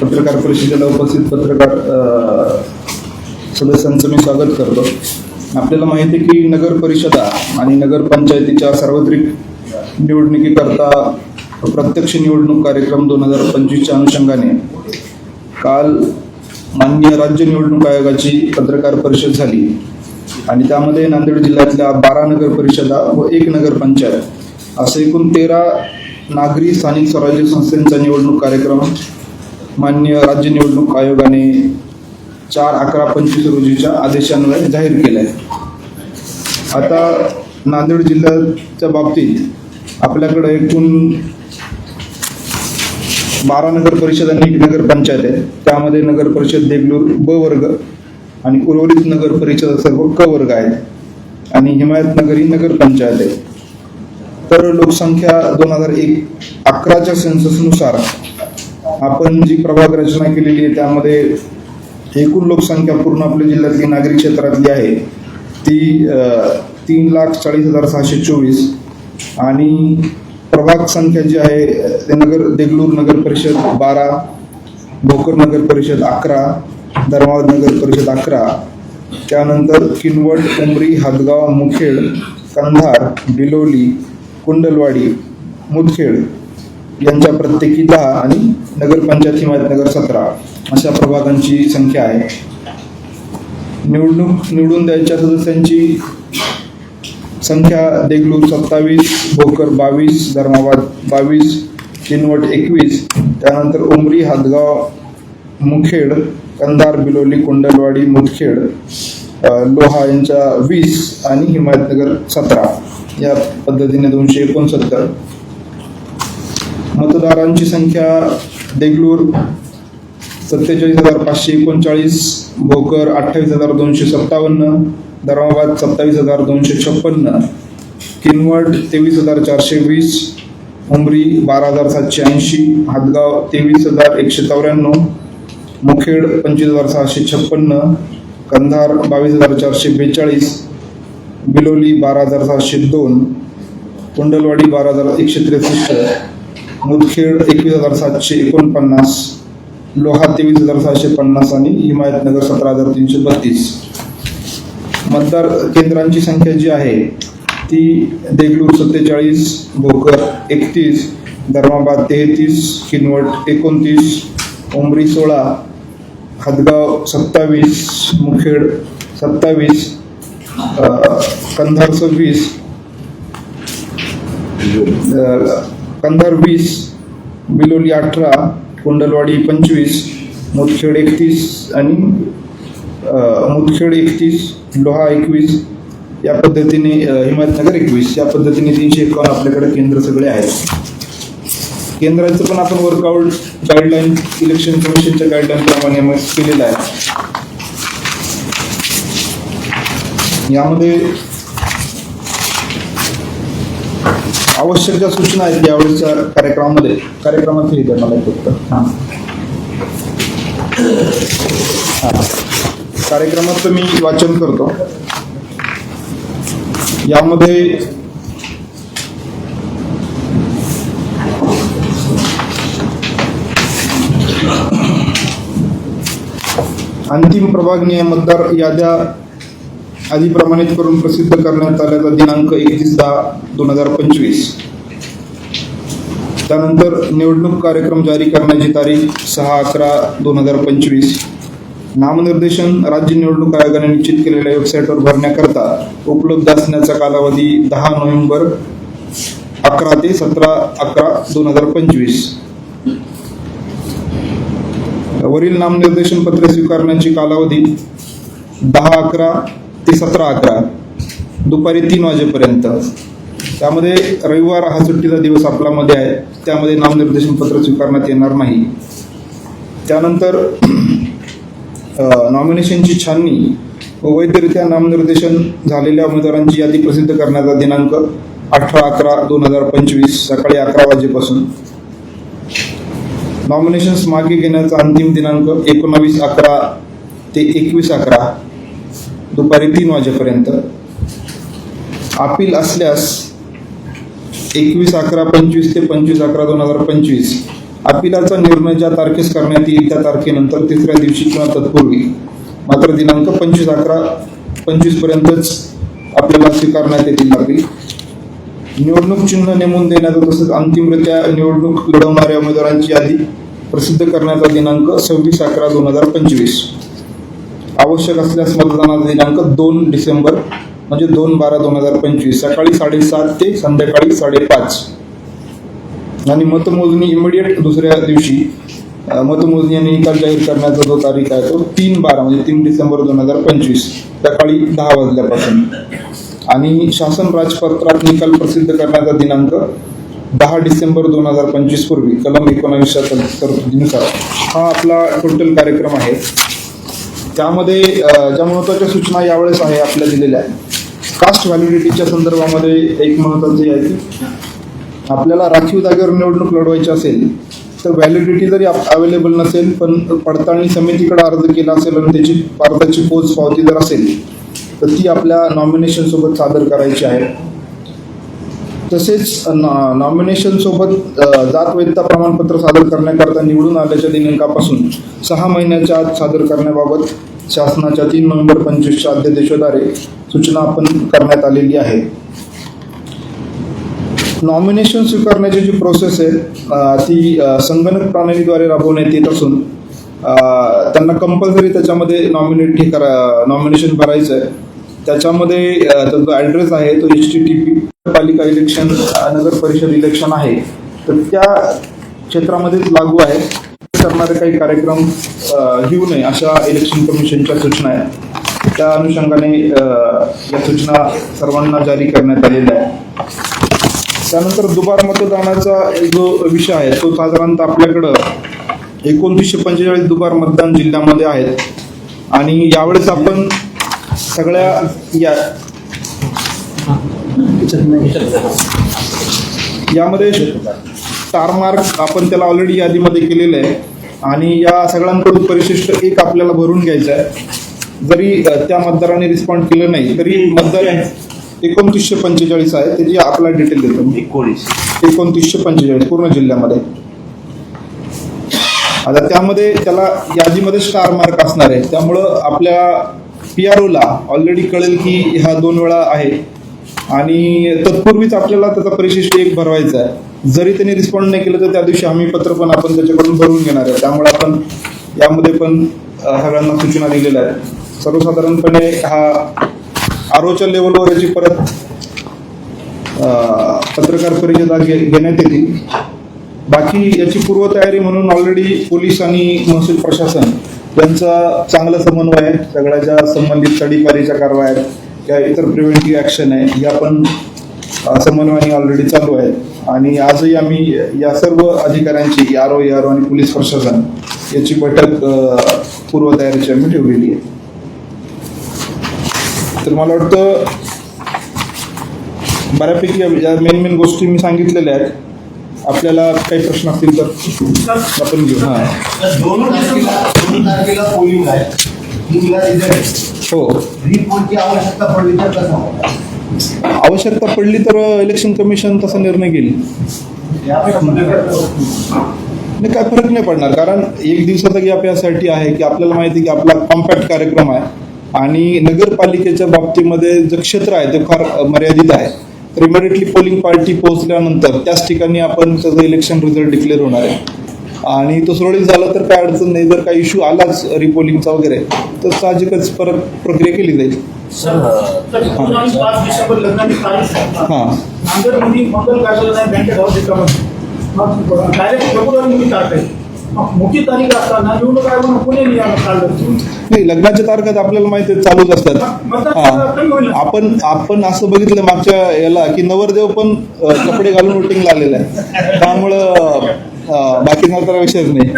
पत्रकार परिषदेला उपस्थित पत्रकार सदस्यांचं मी स्वागत करतो. आपल्याला माहिती आहे की नगर परिषदा आणि नगरपंचायतीच्या सार्वत्रिक निवडणुकीकरता प्रत्यक्ष निवडणूक कार्यक्रम दोन हजार पंचवीसच्या अनुषंगाने काल माननीय राज्य निवडणूक आयोगाची पत्रकार परिषद झाली. आणि त्यामध्ये नांदेड जिल्ह्यातल्या बारा नगर परिषदा व एक नगर पंचायत असं एकूण तेरा नागरी स्थानिक स्वराज्य संस्थांचा निवडणूक कार्यक्रम मान्य राज्य निवडणूक आयोगाने चार अकरा पंचवीस रोजीच्या आदेशान्वये जाहीर केलं आहे आता नांदेड जिल्ह्याच्या बाबतीत आपल्याकडे एकूण बारा नगर परिषद आणि एक नगर पंचायत आहे त्यामध्ये नगर परिषद देगलूर ब वर्ग आणि उर्वरित नगर परिषद सर्व क वर्ग आहेत. आणि हिमायतनगर ही नगर पंचायत आहे. तर लोकसंख्या दोन हजार एक अकराच्या सेन्ससनुसार आपण जी प्रभाग रचना केलेली आहे त्यामध्ये एकूण लोकसंख्या पूर्ण आपल्या जिल्ह्यातली नागरिक क्षेत्रातली आहे ती तीन लाख चाळीस हजार सहाशे चोवीस. आणि प्रभाग संख्या जी आहे ते नगर देगलूर नगर परिषद बारा भोकर नगर परिषद अकरा धर्माबाद नगर परिषद अकरा त्यानंतर किनवट उमरी हातगाव मुखेड कंधार बिलोली कुंडलवाडी मुदखेड यांच्या प्रत्येकी दहा आणि नगरपंचायत हिमायतनगर सतरा अशा प्रभागांची संख्या आहे. निवडणूक निवडून द्यायच्या सदस्यांची संख्या देगलूर सत्तावीस भोकर बावीस धर्माबाद बावीस किनवट एकवीस त्यानंतर उमरी हातगाव मुखेड कंधार बिलोली कुंडलवाडी मुदखेड लोहा यांच्या वीस आणि हिमायतनगर सतरा. या पद्धतीने दोनशे एकोणसत्तर. मतदारांची संख्या देगलूर सत्तेचाळीस हजार पाचशे एकोणचाळीस भोकर अठ्ठावीस हजार दोनशे सत्तावन्न धर्माबाद सत्तावीस हजार दोनशे छप्पन्न किनवट तेवीस हजार चारशे वीस उमरी बारा हजार सातशे ऐंशी हातगाव तेवीस हजार एकशे चौऱ्याण्णव मुखेड पंचवीस हजार सहाशे छप्पन्न कंधार बावीस हजार चारशे बेचाळीस बिलोली बारा हजार सहाशे दोन कुंडलवाडी बारा हजार एकशे त्रेसष्ट मुदखेड एकवीस हजार सातशे एकोणपन्नास लोहा तेवीस हजार सहाशे पन्नास आणि हिमायतनगर सतरा हजार तीनशे बत्तीस. मतदार केंद्रांची संख्या जी आहे ती देगलूर सत्तेचाळीस भोकर एकतीस धर्माबाद तेहतीस किनवट एकोणतीस उमरी सोळा हदगाव सत्तावीस मुखेड सत्तावीस कंधार सव्वीस कंधार वीस बिलोली अठरा कुंडलवाडी पंचवीस मुदखेड एकतीस आणि मुदखेड एकतीस लोहा एकवीस या पद्धतीने हिमायतनगर एकवीस या पद्धतीने तीनशे एकावन्न आपल्याकडे केंद्र सगळे आहेत. केंद्राचं पण आपण वर्कआउट गाईडलाईन इलेक्शन कमिशनच्या गाईडलाईन प्रमाणे मग केलेलं आहे. यामध्ये आवश्यक ज्या सूचना आहेत यावेळेच्या कार्यक्रमामध्ये कार्यक्रमात लिहिते मला एक फक्त हां. हां. कार्यक्रमाचं मी वाचन करतो. यामध्ये अंतिम प्रभागनीय मतदार याद्या आधी प्रमाणित करून प्रसिद्ध करण्यात आल्याचा दिनांक एकतीस दहा दोन हजार पंचवीस. त्यानंतर निवडणूक कार्यक्रम जारी करण्याची तारीख सहा अकरा दोन हजार पंचवीस. नामनिर्देशन राज्य निवडणूक आयोगाने निश्चित केलेल्या वेबसाईटवर भरण्याकरता उपलब्ध असण्याचा कालावधी दहा नोव्हेंबर अकरा ते सतरा अकरा दोन हजार पंचवीस. वरील नामनिर्देशन पत्रे स्वीकारण्याची कालावधी दहा अकरा ते सतरा अकरा. दुपारी तीन वाजेपर्यंत. त्यामध्ये रविवार हा सुट्टीचा दिवस आपला मध्ये आहे. त्यामध्ये नामनिर्देशन पत्र स्वीकारण्यात येणार नाही. त्यानंतर नॉमिनेशनची छाननी व वैधरित्या नामनिर्देशन झालेल्या उमेदवारांची यादी प्रसिद्ध करण्याचा दिनांक अठरा अकरा दोन हजार पंचवीस सकाळी अकरा वाजेपासून. नॉमिनेशन्स मागे घेण्याचा अंतिम दिनांक एकोणावीस अकरा ते एकवीस अकरा. दुपारी तीन वाजेपर्यंत. अपील असल्यास एकवीस अकरा पंचवीस ते पंचवीस अकरा दोन हजार पंचवीस. अपिलाचा निर्णय ज्या तारखेस करण्यात येईल त्या तारखेनंतर तिसऱ्या दिवशी किंवा तत्पूर्वी. मात्र दिनांक पंचवीस अकरा पंचवीस पर्यंतच आपल्याला स्वीकारण्यात येतील लागेल. निवडणूक चिन्ह नेमून देण्याचा तसंच अंतिमरित्या निवडणूक लढवणाऱ्या उमेदवारांची यादी प्रसिद्ध करण्याचा दिनांक सव्वीस अकरा दोन हजार पंचवीस. आवश्यक असल्यास मतदानाचा दिनांक दोन डिसेंबर म्हणजे दोन बारा दोन हजार पंचवीस सकाळी साडेसात ते संध्याकाळी साडेपाच. आणि मतमोजणी इमिडिएट दुसऱ्या दिवशी मतमोजणी आणि निकाल जाहीर करण्याचा जो तारीख आहे तो तीन बारा म्हणजे तीन डिसेंबर दोन हजार पंचवीस सकाळी दहा वाजल्यापासून. आणि शासन राजपत्रात निकाल प्रसिद्ध करण्याचा दिनांक दहा डिसेंबर दोन हजार पंचवीस पूर्वी कलम एकोणावीसच्या तरतुदीनुसार. हा आपला टोटल कार्यक्रम आहे. त्यामध्ये ज्या महत्त्वाच्या सूचना यावेळेस आहे आपल्या दिलेल्या कास्ट व्हॅलिडिटीच्या संदर्भामध्ये एक महत्त्वाची आहे की आपल्याला राखीव जागेवर निवडणूक लढवायची असेल तर व्हॅलिडिटी जरी अवेलेबल नसेल पण पडताळणी समितीकडे अर्ज केला असेल आणि त्याची भारताची पोच पावती जर असेल तर ती आपल्या नॉमिनेशन सोबत सादर करायची आहे. तसेच नॉमिनेशन सोबत जातवेदता जात वैधता प्रमाणपत्र सादर करण्याकरता निवडून आल्याच्या दिनांकापासून सहा महिन्याच्या आत सादर करण्याबाबत शासनाच्या तीन नोव्हेंबर पंचवीसच्या अध्यादेशाद्वारे सूचना आपण करण्यात आलेली आहे. नॉमिनेशन स्वीकारण्याची जी प्रोसेस आहे ती संगणक प्रणालीद्वारे राबवण्यात येत असून त्यांना कंपल्सरी त्याच्यामध्ये नॉमिनेट हे करा नॉमिनेशन भरायचं आहे. त्याच्यामध्ये त्याचा जो ॲड्रेस आहे तो एच टी टी पी पालिका इलेक्शन नगर परिषद इलेक्शन आहे. तर त्या क्षेत्रामध्येच लागू आहे. करणारे काही कार्यक्रम घेऊ नये अशा इलेक्शन कमिशनच्या सूचना आहेत. त्या अनुषंगाने या सूचना सर्वांना जारी करण्यात आलेल्या आहेत. त्यानंतर दुबार मतदानाचा जो विषय आहे तो साधारणतः आपल्याकडं एकोणतीसशे पंचेचाळीस दुबार मतदान जिल्ह्यामध्ये आहेत. आणि यावेळेस आपण सगळ्या या यामध्ये स्टार मार्क आपण त्याला ऑलरेडी यादीमध्ये केलेलं आहे. आणि या सगळ्यांकडून परिशिष्ट एक आपल्याला भरून घ्यायचं आहे. जरी त्या मतदाराने रिस्पॉन्ड केलं नाही तरी मतदार एकोणतीसशे पंचेचाळीस आहे. त्याची आपला डिटेल देतो एकोणीस. एकोणतीसशे पंचेचाळीस पूर्ण जिल्ह्यामध्ये. आता त्यामध्ये त्याला यादीमध्ये स्टार मार्क असणार आहे. त्यामुळं आपल्या पी आर ओला ऑलरेडी कळेल की ह्या दोन वेळा आहे. आणि तत्पूर्वीच आपल्याला त्याचा परिशिष्ट एक भरवायचा आहे. जरी त्यांनी रिस्पॉन्ड नाही केलं तर त्या दिवशी हमी पत्र पण आपण त्याच्याकडून भरून घेणार आहे. त्यामुळे आपण यामध्ये पण सगळ्यांना सूचना दिलेल्या आहेत. सर्वसाधारणपणे हा आरोच्या लेवलवर याची परत पत्रकार परिषद घेण्यात येतील. बाकी याची पूर्वतयारी म्हणून ऑलरेडी पोलीस आणि महसूल प्रशासन त्यांचा चांगला समन्वय आहे. सगळ्या ज्या संबंधित तडीपारीच्या कारवाया आहेत. किंवा इतर प्रिव्हेंटिव्ह ॲक्शन आहे. या पण समन्वयाने ऑलरेडी चालू आहे आणि आजही आम्ही या सर्व अधिकाऱ्यांची आर ओ आर आणि पोलीस प्रशासन याची बैठक पूर्वतयारीची आम्ही ठेवलेली आहे. तर मला वाटतं बऱ्यापैकी या मेन मेन गोष्टी मी सांगितलेल्या आहेत आपल्याला काही प्रश्न असतील तर आपण घेऊ. हां. दोन तारखेला पोलिंग आहे. पोलिंगला रिझल्ट आहे. हो. रिपोर्टची आवश्यकता पडली तर कसं होणार? आवश्यकता पडली तर इलेक्शन कमिशन तसा निर्णय घेईल. नाही काय फरक नाही पडणार. कारण एक दिवसाचा गॅप यासाठी आहे की आपल्याला माहिती आहे की आपला कॉम्पॅक्ट कार्यक्रम आहे. आणि नगरपालिकेच्या बाबतीमध्ये जे क्षेत्र आहे ते फार अ, मर्यादित आहे. तर इमिडिएटली पोलिंग पार्टी पोहोचल्यानंतर त्याच ठिकाणी आपण त्याचं इलेक्शन रिझल्ट डिक्लेअर होणार आहे. आणि तो सुरळीत झाला तर काय अडचण नाही. जर काही इश्यू आलाच रिपोलिंगचा वगैरे तर साहजिकच परत प्रक्रिया केली जाईल. तारीख मोठी तारीख असताना निवडणूक आयोगानं पुणे नियम काढलं नाही लग्नाच्या तारखात आपल्याला माहिती आहे चालूच असतात. हा. आपण आपण असं बघितलं मागच्या याला की नवरदेव पण कपडे घालून वोटिंगला आलेला आहे त्यामुळं बाकीचा तर विषयच नाही.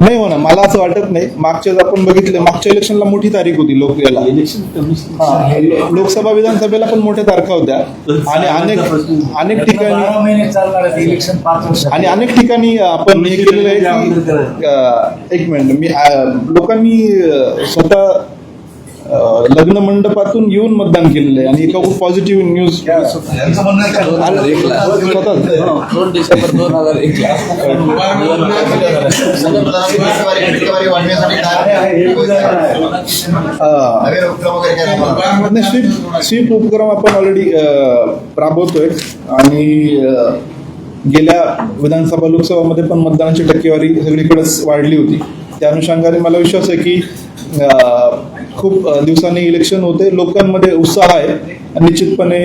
नाही हो ना मला असं वाटत नाही. मागच्या आपण बघितलं मागच्या इलेक्शनला मोठी तारीख होती लोक याला लोकसभा विधानसभेला पण मोठ्या तारखा होत्या. आणि अनेक अनेक ठिकाणी आणि अनेक ठिकाणी आपण हे केलेलं आहे अ, एक मिनिट. मी लोकांनी स्वतः लग्न मंडपातून येऊन मतदान केलेलं आहे आणि एका खूप पॉझिटिव्ह न्यूज यांचं म्हणणं आहे दोन काय? हजार डिसेंबर दोन स्वीप स्वीप उपक्रम आपण ऑलरेडी राबवतोय. आणि गेल्या विधानसभा लोकसभामध्ये पण मतदानाची टक्केवारी सगळीकडेच वाढली होती. त्या अनुषंगाने मला विश्वास आहे की खूप दिवसांनी इलेक्शन होते. लोकांमध्ये उत्साह आहे. निश्चितपणे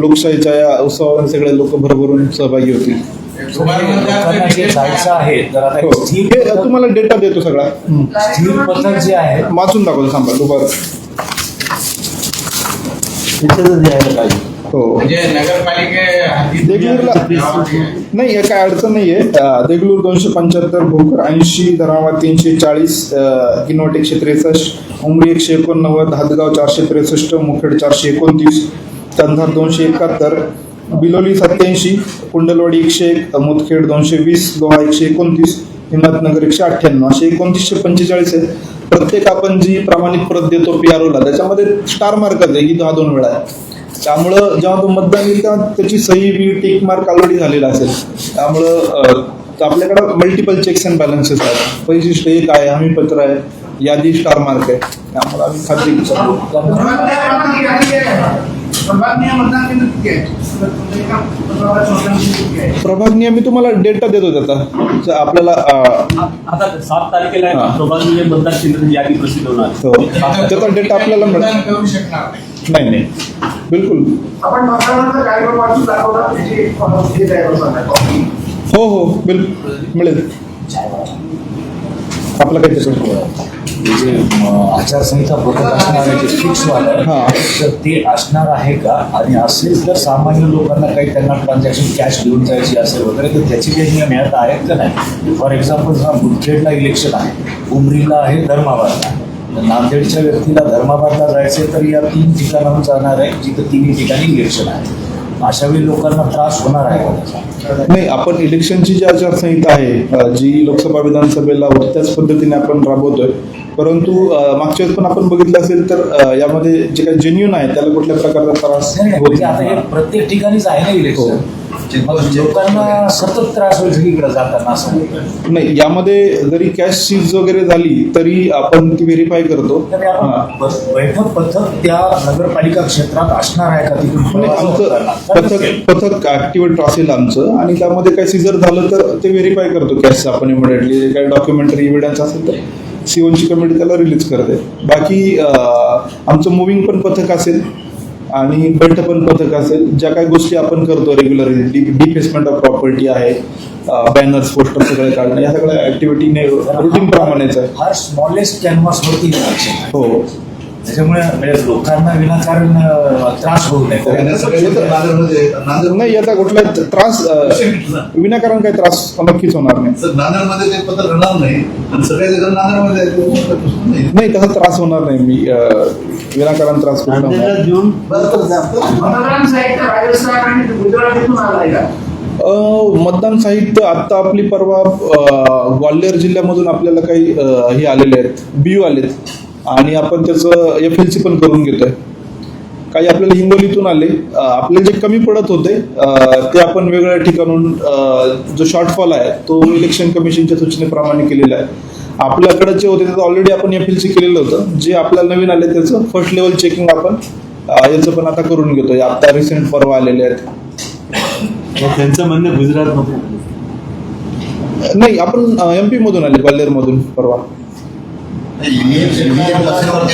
लोकशाहीच्या या उत्सवामध्ये सगळे लोक भरभरून सहभागी होतील. हो. आहे तुम्हाला डेटा देतो सगळा. स्थिर जे आहे वाचून दाखवतो थांबा दुपार. हो. म्हणजे नगरपालिके देगलूरला. नाही काय अडचण नाहीये. देगलूर दोनशे पंच्याहत्तर भोकर ऐंशी धर्माबाद तीनशे चाळीस किनवट एकशे त्रेसष्ट उमरी एकशे एकोणनव्वद हादगाव चारशे त्रेसष्ट मुखेड चारशे एकोणतीस कंधार दोनशे एकाहत्तर बिलोली सत्याऐंशी कुंडलवाडी एकशे एक मुदखेड दोनशे वीस लोहा एकशे एकोणतीस हिम्मतनगर एकशे अठ्ठ्याण्णव असे एकोणतीसशे पंचेचाळीस आहेत. प्रत्येक आपण जी प्रामाणिक प्रत देतो पी आर ओला त्याच्यामध्ये स्टार मार्कच आहे ही हा दोन वेळा आहे. त्यामुळं जेव्हा तो मतदान येईल तेव्हा त्याची सही बी टिक मार्क ऑलरेडी झालेला असेल. त्यामुळं आपल्याकडं मल्टिपल चेक्स अँड बॅलन्सेस आहेत. वैशिष्ट्य एक आहे हमी पत्र आहे यादी स्टार मार्क आहे. त्यामुळे आम्ही खात्री. प्रभाग नियम मी तुम्हाला डेटा देतो त्याचा. आपल्याला सात तारखेला मतदार केंद्राची यादी प्रसिद्ध होणार. हो. त्याचा डेटा आपल्याला मिळेल मतदान नाही. नाही. बिलकुल. हे हो हो बिल मिळेल. आपलं काही त्याचं हे जे आचारसंहिता बदल असणार आहे जे फिक्स हा. वाला तर ते असणार आहे का? आणि असेल तर सामान्य लोकांना काही त्यांना ट्रान्झॅक्शन कॅश घेऊन जायची असेल वगैरे तर त्याचे काही नियम यात आहेत का नाही? फॉर एक्झाम्पल समजा मुदखेडला इलेक्शन आहे. उमरीला आहे धर्माबादला. नांदेडच्या व्यक्तीला धर्माबादला जायचे तर या तीन ठिकाणाहून जाणार आहे जिथं तिन्ही ठिकाणी इलेक्शन आहे. अशा वेळी लोकांना त्रास होणार आहे नाही आपण इलेक्शनची जी आचारसंहिता आहे जी लोकसभा विधानसभेला होती त्याच पद्धतीने आपण राबवतोय. परंतु मागच्या वेळेस पण आपण बघितलं असेल तर यामध्ये जे काही जेन्युन आहे त्याला कुठल्या प्रकारचा त्रास होत म्हणजे आता हे प्रत्येक ठिकाणीच आहे ना इलेक्शन. मग लोकांना सतत त्रास होईल सगळीकडे जाताना असं. नाही यामध्ये जरी कॅश सीज वगैरे झाली तरी आपण ती व्हेरीफाय करतो. तर हा. आपण ब- बैठक पथक त्या नगरपालिका क्षेत्रात असणार आहे का प्रवास आमचं पथक. पथक ऍक्टिव्हेट असेल आमचं. आणि त्यामध्ये काही सीझर झालं तर ते व्हेरीफाय करतो कॅश आपण इमिडिएटली जे काही डॉक्युमेंटरी एव्हिडन्स असेल तर सीओनची कमिटी त्याला रिलीज करते. बाकी अं, आमचं मुव्हिंग पण पथक असेल. आणि पण पथक असेल ज्या काही गोष्टी आपण करतो रेग्युलरली डिफेसमेंट ऑफ प्रॉपर्टी आहे बॅनर्स पोस्टर सगळे काढणं या सगळ्या ऍक्टिव्हिटीने रुटीन प्रमाणेच आहे स्मॉलेस्ट कॅनव्हास वरती. हो त्याच्यामुळे म्हणजे लोकांना विनाकारण त्रास होऊ नये. नांदेडमध्ये नांदेड नाही याचा कुठला त्रास विनाकारण काही त्रास नक्कीच होणार नाही. सर नांदेडमध्ये ते पत्र राहणार नाही. आणि सगळे जण नांदेडमध्ये नाही. नाही तसा त्रास होणार नाही. मी विनाकारण त्रास जा. मतदान साहित्य राजस्थान आणि गुजरातीतून आलाय का? अं, मतदान साहित्य आता आपली परवा ग्वाल्हेर जिल्ह्यामधून आपल्याला काही हे आलेले आहेत बियू आलेत. आणि आपण त्याचं एफ एल सी पण करून घेतोय. काही आपल्याला हिंगोलीतून आले. आपले जे कमी पडत होते ते आपण वेगळ्या ठिकाणून जो शॉर्टफॉल आहे तो इलेक्शन कमिशनच्या सूचनेप्रमाणे केलेला आहे. आपल्याकडे जे होते त्याचं ऑलरेडी आपण एफ एल सी केलेलं होतं. जे आपल्याला नवीन आले त्याचं फर्स्ट लेवल चेकिंग आपण याचं पण आता करून घेतोय. आता रिसेंट परवा आलेले आहेत. त्यांचं म्हणणं गुजरात नाही आपण एम पी मधून आले ग्वाल्हेर मधून परवा.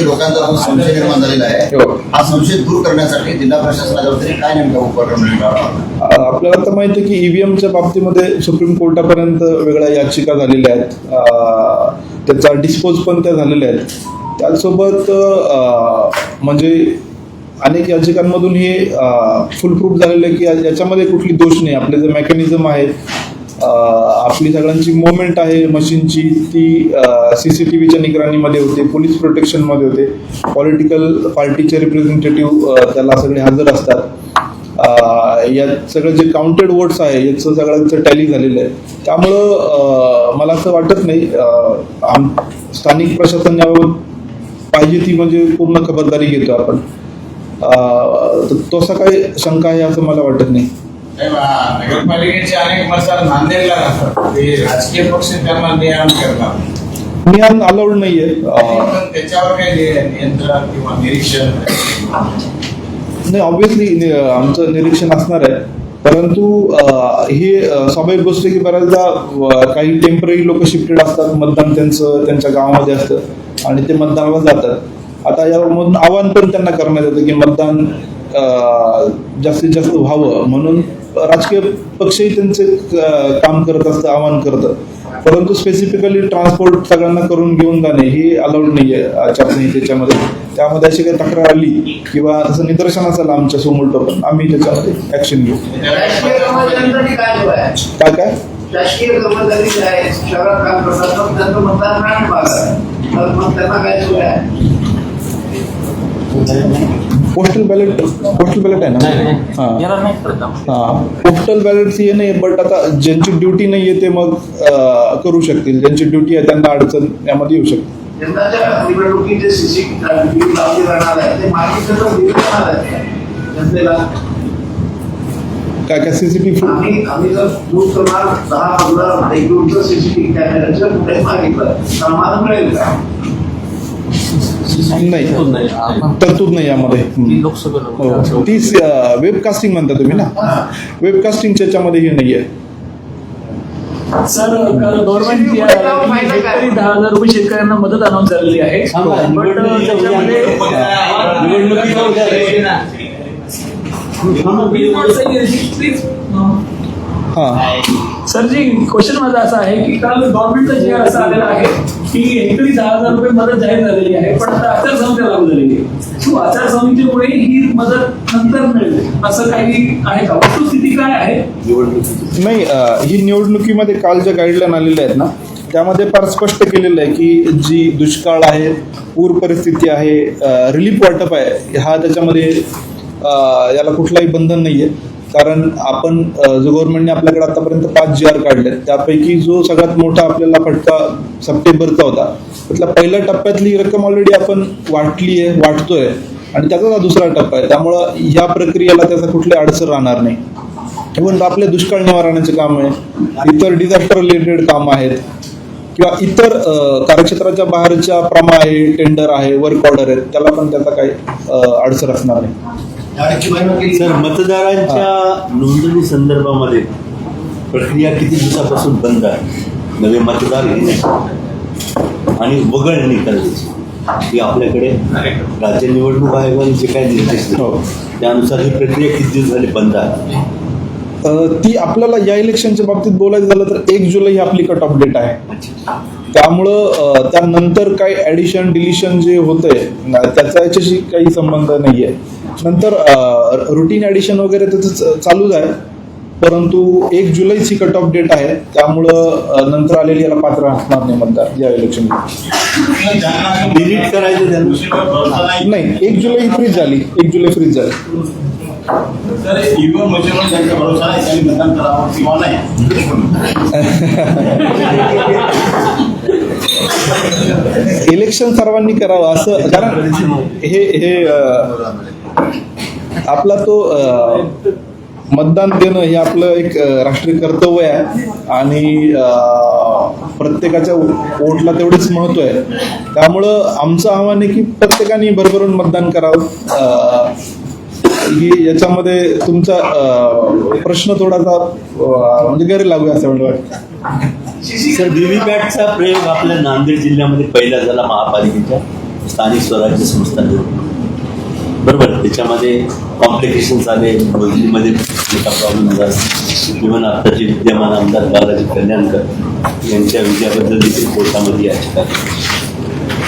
लोकांचा संशय निर्माण झालेला आहे. हो. संशय दूर करण्यासाठी जिल्हा प्रशासनाच्या वतीने काय नेमका उपक्रम आपल्याला तर माहिती आहे की ईव्हीएमच्या बाबतीमध्ये सुप्रीम कोर्टापर्यंत वेगळ्या याचिका झालेल्या आहेत. त्याचा डिस्पोज पण त्या झालेल्या आहेत. त्याचसोबत अ, म्हणजे अनेक याचिकांमधून हे फुल प्रूफ झालेलं आहे की याच्यामध्ये कुठली दोष नाही. आपले जे मेकॅनिझम आहे अ, आपली सगळ्यांची मुवमेंट आहे मशीनची. ती सी सी टी व्हीच्या निगराणीमध्ये होते पोलीस प्रोटेक्शनमध्ये होते. पॉलिटिकल पार्टीचे रिप्रेझेंटेटिव्ह त्याला सगळे हजर असतात. या सगळं जे काउंटेड वोट्स आहे याचं सगळ्यांचं टॅली झालेलं आहे. त्यामुळं मला असं वाटत नाही आम स्थानिक प्रशासन याबाबत पाहिजे ती म्हणजे पूर्ण खबरदारी घेतो आपण. तसा तसं काही शंका आहे असं मला वाटत नाही. नगरपालिकेचे अनेक मतदार नांदेडला राहतात. ते राजकीय पक्ष त्यांना नियम करतात नियम अलाउड नाहीये. त्याच्यावर काही नियंत्रण किंवा निरीक्षण नाही. ऑब्विसली आमचं निरीक्षण असणार आहे. परंतु ही स्वाभाविक गोष्ट की बऱ्याचदा काही टेंपररी लोक शिफ्टेड असतात. मतदान त्यांचं त्यांच्या गावामध्ये असतं. आणि ते मतदानाला जातात. आता यामधून आव्हान पण त्यांना करण्यात येतं की मतदान जास्तीत जास्त व्हावं. म्हणून राजकीय पक्षही त्यांचे काम करत असतं आवाहन करतं परंतु स्पेसिफिकली ट्रान्सपोर्ट सगळ्यांना करून घेऊन जाणे ही अलाउड नाहीये आचारसंहितेच्यामध्ये त्यामध्ये अशी काही तक्रार आली किंवा तसं निदर्शनास आलं आमच्यासमोर टोकन आम्ही त्याच्यामध्ये ऍक्शन घेऊ. काय आहे? काय शहरात पोस्टल बॅलेट पोस्टल बॅलेट आहे ना? हा. हा. पोस्टल बॅलेट हे नाही बट आता ज्यांची ड्युटी नाही आहे ते मग अं, करू शकतील. ज्यांची ड्युटी आहे त्यांना अडचण यामध्ये येऊ शकते. यंदाच्या सीसी लावले जाणार आहे ते मागे सगळं दिलं जाणार आहे? जनतेला? काय काय सीसीटीव्ही आम्ही आम्ही जर दूर करणार दहा पंधरा बेडरूमचं सीसीटीव्ही कॅमेऱ्याचं कुठे मागितलं. तर आम्हाला मिळेल का? नाही. तरतूद नाही यामध्ये. हम्म. हो. ती वेबकास्टिंग म्हणता तुम्ही ना? वेबकास्टिंगच्या याच्यामध्ये हे नाहीये. सर गव्हर्नमेंट दहा हजार रुपये शेतकऱ्यांना मदत अनाऊन्स झालेली आहे. हा सर जी क्वेश्चन माझा असा आहे की काल गव्हर्नमेंटचा जी असं आलेला आहे की एकतरी दहा हजार रुपये मदत जाहीर झालेली आहे. पण आता आचारसंहिता लागू झालेली आहे. आचारसंहितेमुळे ही मदत नंतर मिळेल असं काही आहे का? वस्तुस्थिती काय आहे? निवडणुकीची नाही ही निवडणुकीमध्ये काल ज्या गाईडलाईन आलेल्या आहेत ना त्यामध्ये फार स्पष्ट केलेलं आहे की जी दुष्काळ आहे पूर परिस्थिती आहे रिलीफ वाटप आहे हा त्याच्यामध्ये याला कुठलाही बंधन नाही आहे कारण आपण जो गव्हर्नमेंटने आपल्याकडे आतापर्यंत पाच जी आर काढले त्यापैकी जो सगळ्यात मोठा आपल्याला फटका सप्टेंबरचा होता त्यातल्या पहिल्या टप्प्यातली रक्कम ऑलरेडी आपण वाटली आहे वाटतोय आणि त्याचाच हा दुसरा टप्पा आहे. त्यामुळं या प्रक्रियेला त्याचा कुठली अडचण राहणार नाही. इव्हन आपले दुष्काळ निवारणाचे काम आहे इतर डिझास्टर रिलेटेड काम आहेत किंवा इतर कार्यक्षेत्राच्या बाहेरच्या प्रमा आहे टेंडर आहे वर्क ऑर्डर आहेत त्याला पण त्याचा काही अडचण असणार नाही. सर मतदारांच्या नोंदणी संदर्भामध्ये प्रक्रिया किती दिवसापासून बंद आहे? नवे मतदार घेणे आणि वगळणी करायची. ही आपल्याकडे राज्य निवडणूक आयोगाने जे काही निर्देश दिले हो. त्यानुसार ही प्रक्रिया किती दिवस झाली बंद आहे? ती आपल्याला या इलेक्शनच्या बाबतीत बोलायचं झालं तर एक जुलै ही आपली कट ऑफ डेट आहे. त्यामुळं त्यानंतर काही ॲडिशन डिलिशन जे होतंय त्याचा याच्याशी काही संबंध नाही आहे नंतर रुटीन ॲडिशन वगैरे त्याचं चालूच आहे. परंतु एक जुलैची कट ऑफ डेट आहे. त्यामुळं नंतर आलेली याला पात्र असणार नाही मतदार या इलेक्शन डिलीट करायचं त्यांना. नाही एक जुलै फ्रीज झाली. एक जुलै फ्रीज झाली. इलेक्शन सर्वांनी करावं असं कारण हे हे आपला तो मतदान देणं हे आपलं एक राष्ट्रीय कर्तव्य आहे. आणि प्रत्येकाच्या वोटला तेवढेच महत्त्व आहे. त्यामुळं आमचं आव्हान आहे की प्रत्येकाने भरभरून मतदान करावं. की याच्यामध्ये तुमचा प्रश्न थोडासा म्हणजे गैर लागू आहे असं मला वाटतं. सर व्हीव्हीपॅटचा प्रयोग आपल्या नांदेड जिल्ह्यामध्ये पहिला झाला महापालिकेच्या स्थानिक स्वराज्य संस्था त्याच्यामध्ये कॉम्प्लिकेशन्स आले मोदीमध्ये प्रॉब्लेम झाला. इव्हन आत्ताचे विद्यमान आमदार बालाजी कल्याणकर यांच्या विजयाबद्दल देखील कोर्टामध्ये याचिका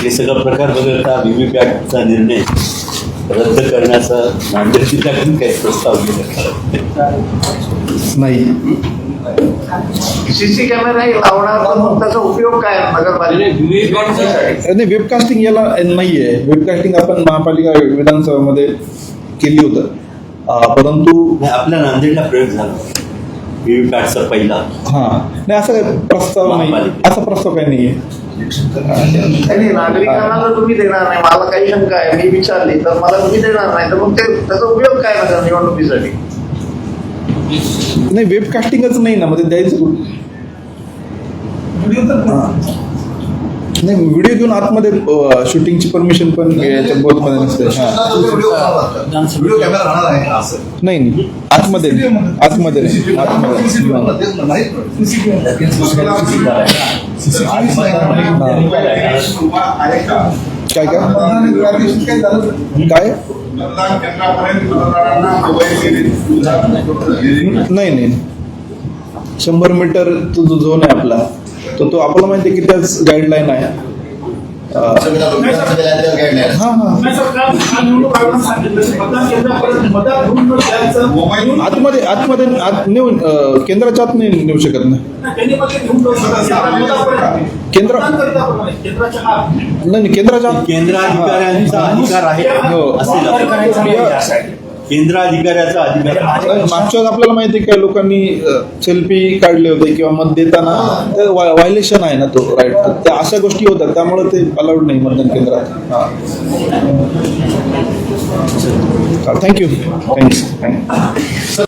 हे सगळा प्रकार बघता व्हीव्हीपॅटचा निर्णय रद्द करण्याचा नांदेड जिल्ह्यातून काही प्रस्ताव नाही. सीसी कॅमेरा लावणार तर मग त्याचा उपयोग काय नगरपालिकेसाठी नाही वेबकास्टिंग याला नाहीये. वेबकास्टिंग आपण महापालिका विधानसभेमध्ये केली होतं. परंतु नाही, आपल्या नांदेडला प्रयोग झाला. व्हीव्हीपॅटचा पहिला. हा. नाही असा प्रस्ताव नाही. असा प्रस्ताव काही नाहीये. इलेक्शन कमिशन नाही नागरिकांना जर तुम्ही देणार नाही. मला काही शंका आहे. मी विचारली तर मला तुम्ही देणार नाही. तर मग ते त्याचा उपयोग काय ना निवडणुकीसाठी? नाही वेबकास्टिंगच नाही ना मध्ये द्यायचं कुठं? हा. नाही व्हिडिओ घेऊन आतमध्ये शूटिंगची परमिशन पण याच्या बोधमध्ये नसते. व्हिडिओ कॅमेरा राहणार आहे असं. नाही नाही. आतमध्ये. आतमध्ये नाही. आतमध्ये. काय काय? नाही नाही. शंभर मीटर तो जो झोन आहे आपला. तो तो आपल्याला माहिती आहे की त्याच गाईडलाईन आहे. हा हा. आतमध्ये आतमध्ये आत नेऊन केंद्राच्या आत नाही नेऊ शकत नाही. केंद्र- नाही, केंद्राच्या केंद्र अधिकाऱ्यांचा अधिकार आहे. केंद्र अधिकाऱ्याचा अधिकार मागच्या वेळेस आपल्याला माहिती आहे काय लोकांनी सेल्फी काढले होते किंवा मत देताना ते व्हायलेशन आहे ना तो राईट त्या अशा गोष्टी होतात त्यामुळे ते अलाउड नाही मतदान केंद्रात. हा. Thank you thank you thank you